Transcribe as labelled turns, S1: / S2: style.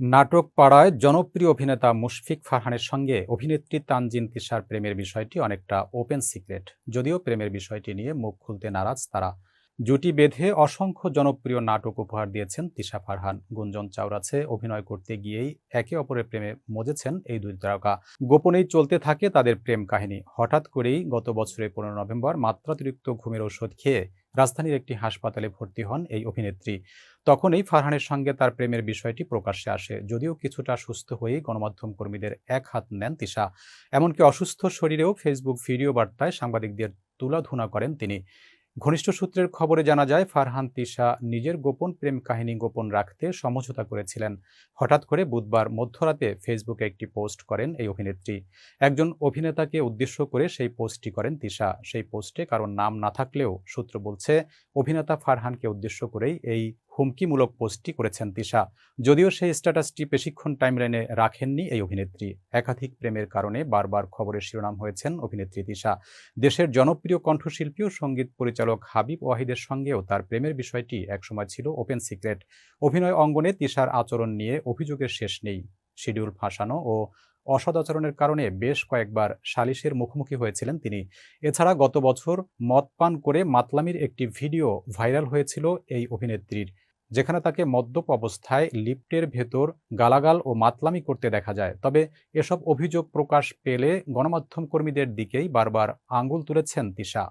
S1: নাটক পাড়ায় জনপ্রিয় অভিনেতা মুশফিক ফারহানের সঙ্গে অভিনেত্রী তানজিন তিশার প্রেমের বিষয়টি অনেকটা ওপেন সিক্রেট। যদিও প্রেমের বিষয়টি নিয়ে মুখ খুলতে নারাজ তারা। জুটি বেঁধে অসংখ্য জনপ্রিয় নাটক উপহার দিয়েছেন তিশা ফারহান। গুঞ্জন চাওরাছে অভিনয় করতে গিয়েই একে অপরের প্রেমে মজেছেন এই দুই তারকা। গোপনেই চলতে থাকে তাদের প্রেম কাহিনী। হঠাৎ করেই গত বছরের পনেরো নভেম্বর মাত্রাতিরিক্ত ঘুমের ওষুধ খেয়ে রাজধানীর একটি হাসপাতালে ভর্তি হন এই অভিনেত্রী। তখনই ফারহানের সঙ্গে তার প্রেমের বিষয়টি প্রকাশ্যে আসে। যদিও কিছুটা সুস্থ হয়েই গণমাধ্যম কর্মীদের এক হাত নেন তিশা। এমনকি অসুস্থ শরীরেও ফেসবুক ভিডিও বার্তায় সাংবাদিকদের তুলাধুনা করেন তিনি। ঘনিষ্ঠ সূত্রের খবরে জানা যায়, ফারহান তিশা নিজের গোপন প্রেম কাহিনী গোপন রাখতে সমঝোতা করেছিলেন। হঠাৎ করে বুধবার মধ্যরাতে ফেসবুকে একটি পোস্ট করেন এই অভিনেত্রী। একজন অভিনেতাকে উদ্দেশ্য করে সেই পোস্টটি করেন তিশা। সেই পোস্টে কারণ নাম না থাকলেও সূত্র বলছে, অভিনেতা ফারহানকে উদ্দেশ্য করেই এই হুমকিমূলক পোস্টটি করেছেন তিশা যদিও সেই স্ট্যাটাসটি বেশিক্ষণ টাইমলাইনে রাখেননি এই অভিনেত্রী। একাধিক প্রেমের কারণে বারবার খবরের শিরোনাম হয়েছেন অভিনেত্রী তিশা দেশের জনপ্রিয় কণ্ঠশিল্পী ও সংগীত পরিচালক হাবিব ওয়াহিদের সঙ্গেও তার প্রেমের বিষয়টি একসময় ছিল ওপেন সিক্রেট। অভিনয় অঙ্গনে তিশার আচরণ নিয়ে অভিযোগের শেষ নেই। শিডিউল ফাঁসানো ও অসদাচরণের কারণে বেশ কয়েকবার সালিশের মুখোমুখি হয়েছিলেন তিনি। এছাড়া গত বছর মদ পান করে মাতলামির একটি ভিডিও ভাইরাল হয়েছিল এই অভিনেত্রীর। যেখানে তাকে মদ্যপ অবস্থায় লিফটের ভেতর গালাগাল ও মাতলামি করতে দেখা যায়। তবে এসব অভিযোগ প্রকাশ পেলে গণমাধ্যম কর্মীদের দিকেই বারবার আঙ্গুল তুলেছেন তিশা